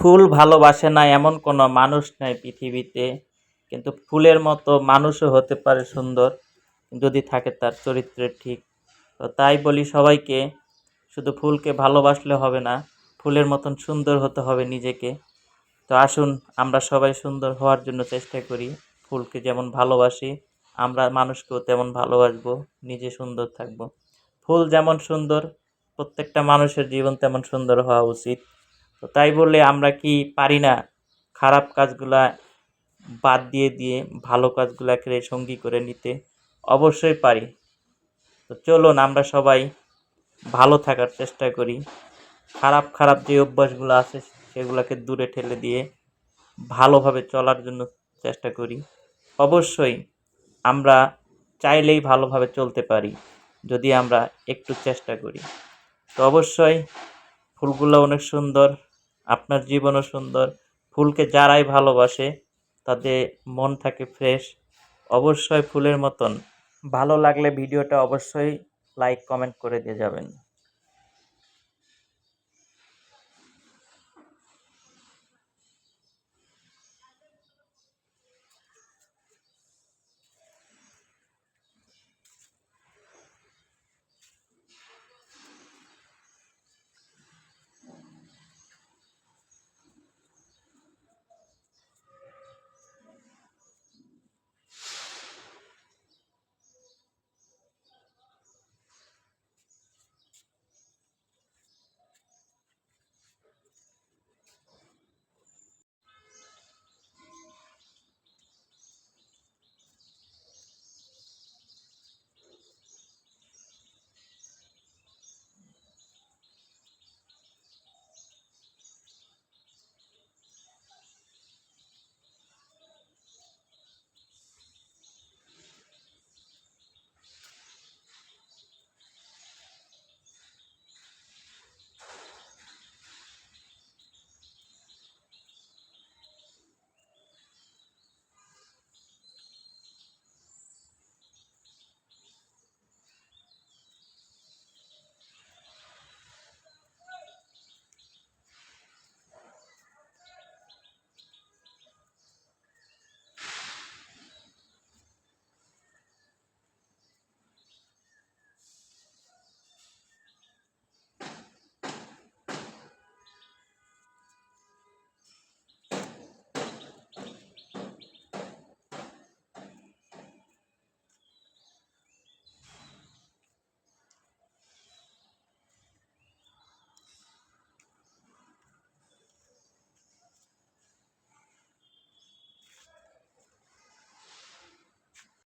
ফুল ভালোবাসে না এমন কোনো মানুষ নাই পৃথিবীতে। কিন্তু ফুলের মতো মানুষও হতে পারে সুন্দর, যদি থাকে তার চরিত্রের ঠিক। তো তাই বলি সবাইকে, শুধু ফুলকে ভালোবাসলে হবে না, ফুলের মতন সুন্দর হতে হবে নিজেকে। তো আসুন, আমরা সবাই সুন্দর হওয়ার জন্য চেষ্টা করি, ফুলকে যেমন ভালোবাসি, আমরা মানুষকেও তেমন ভালোবাসবো, নিজে সুন্দর থাকব। ফুল যেমন সুন্দর, প্রত্যেকটা মানুষের জীবন তেমন সুন্দর হওয়া উচিত। তো তাই বললে আমরা কি পারি না? খারাপ কাজগুলা বাদ দিয়ে দিয়ে ভালো কাজগুলাকে সঙ্গী করে নিতে? অবশ্যই পারি। তো চলুন আমরা সবাই ভালো থাকার চেষ্টা করি। খারাপ খারাপ যে অভ্যাসগুলো আছে সেগুলোকে দূরে ঠেলে দিয়ে ভালোভাবে চলার জন্য চেষ্টা করি। অবশ্যই আমরা চাইলেই ভালোভাবে চলতে পারি, যদি আমরা একটু চেষ্টা করি। তো অবশ্যই ফুলগুলো অনেক সুন্দর। আপনার জীবনও সুন্দর, ফুলকে যারাই ভালোবাসে তাদের মন থাকে ফ্রেশ অবশ্যই ফুলের মতন। ভালো লাগলে ভিডিওটা অবশ্যই লাইক কমেন্ট করে দিয়ে যাবেন।